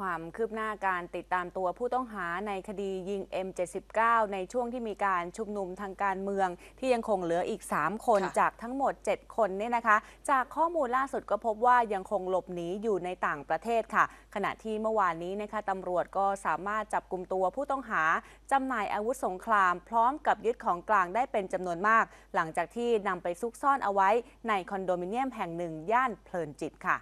ความคืบหน้าการติดตามตัวผู้ต้องหาในคดียิง M79 ในช่วงที่มีการชุมนุมทางการเมือง ที่ยังคงเหลืออีก 3 คนค่ะจากทั้งหมด 7 คนเนี่ยนะคะ จากข้อมูลล่าสุดก็พบว่ายังคงหลบหนีอยู่ในต่างประเทศค่ะ ขณะที่เมื่อวานนี้นะคะตำรวจก็สามารถจับกลุ่มตัวผู้ต้องหาจำหน่ายอาวุธสงคราม พร้อมกับยึดของกลางได้เป็นจำนวนมาก หลังจากที่นำไปซุกซ่อนเอาไว้ในคอนโดมิเนียมแห่งหนึ่งย่านเพลินจิตค่ะ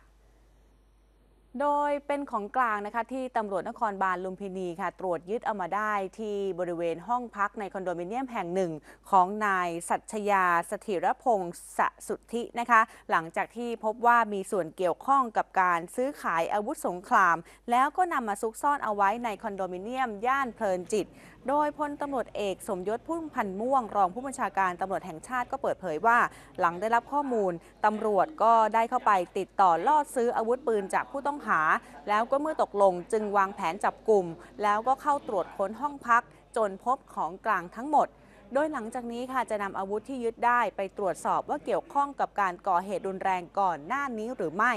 โดยเป็นของกลางนะคะที่ตำรวจนครบาลลุมพินีค่ะ ตรวจยึดเอามาได้ที่บริเวณห้องพักในคอนโดมิเนียมแห่งหนึ่ง ของนายสัชยาสถิรพงศ์สสุทธินะคะ หลังจากที่พบว่ามีส่วนเกี่ยวข้องกับการซื้อขายอาวุธสงคราม แล้วก็นำมาซุกซ่อนเอาไว้ในคอนโดมิเนียม ย่านเพลินจิต โดยพลตำรวจเอกสมยศพุ่มพันม่วง รองผู้บัญชาการตำรวจแห่งชาติก็เปิดเผยว่า หลังได้รับข้อมูลตำรวจก็ได้เข้าไปติดต่อล่อซื้ออาวุธปืนจากผู้ต้องหา แล้วก็เมื่อตกลงจึงวางแผนจับกลุ่ม แล้วก็เข้าตรวจค้นห้องพัก จนพบของกลางทั้งหมด โดยหลังจากนี้ค่ะจะนำอาวุธที่ยึดได้ไปตรวจสอบว่าเกี่ยวข้องกับการก่อเหตุรุนแรงก่อนหน้านี้หรือไม่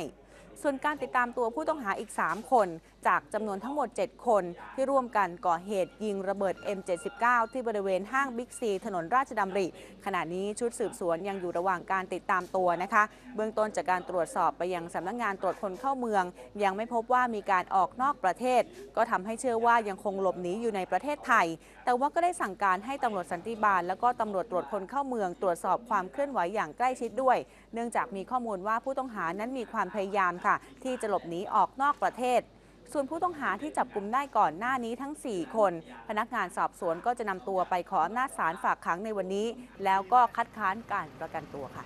ส่วนการติดตามตัวผู้ต้องหาอีก 3 คน จากจำนวนทั้งหมด 7 คนที่ร่วมกันก่อเหตุยิงระเบิด M79 ที่บริเวณห้างบิ๊กซีถนนราชดำริ ขณะนี้ชุดสืบสวนยังอยู่ระหว่างการติดตามตัวนะคะ เบื้องต้นจากการตรวจสอบไปยังสำนักงงานตรวจคนเข้าเมือง ยังไม่พบว่ามีการออกนอกประเทศ ก็ทำให้เชื่อว่ายังคงหลบหนีอยู่ในประเทศไทย แต่ว่าก็ได้สั่งการให้ตำรวจสันติบาล แล้วก็ตำรวจตรวจคนเข้าเมือง ตรวจสอบความเคลื่อนไหวอย่างใกล้ชิดด้วย เนื่องจากมีข้อมูลว่าผู้ต้องหานั้นมีความพยายามค่ะ ที่จะหลบหนีออกนอกประเทศ ส่วนผู้ต้องหาที่จับกลุ่มได้ก่อนหน้านี้ทั้ง 4 คน พนักงานสอบสวนก็จะนำตัวไปขออำนาจศาลฝากขังในวันนี้ แล้วก็คัดค้านการประกันตัวค่ะ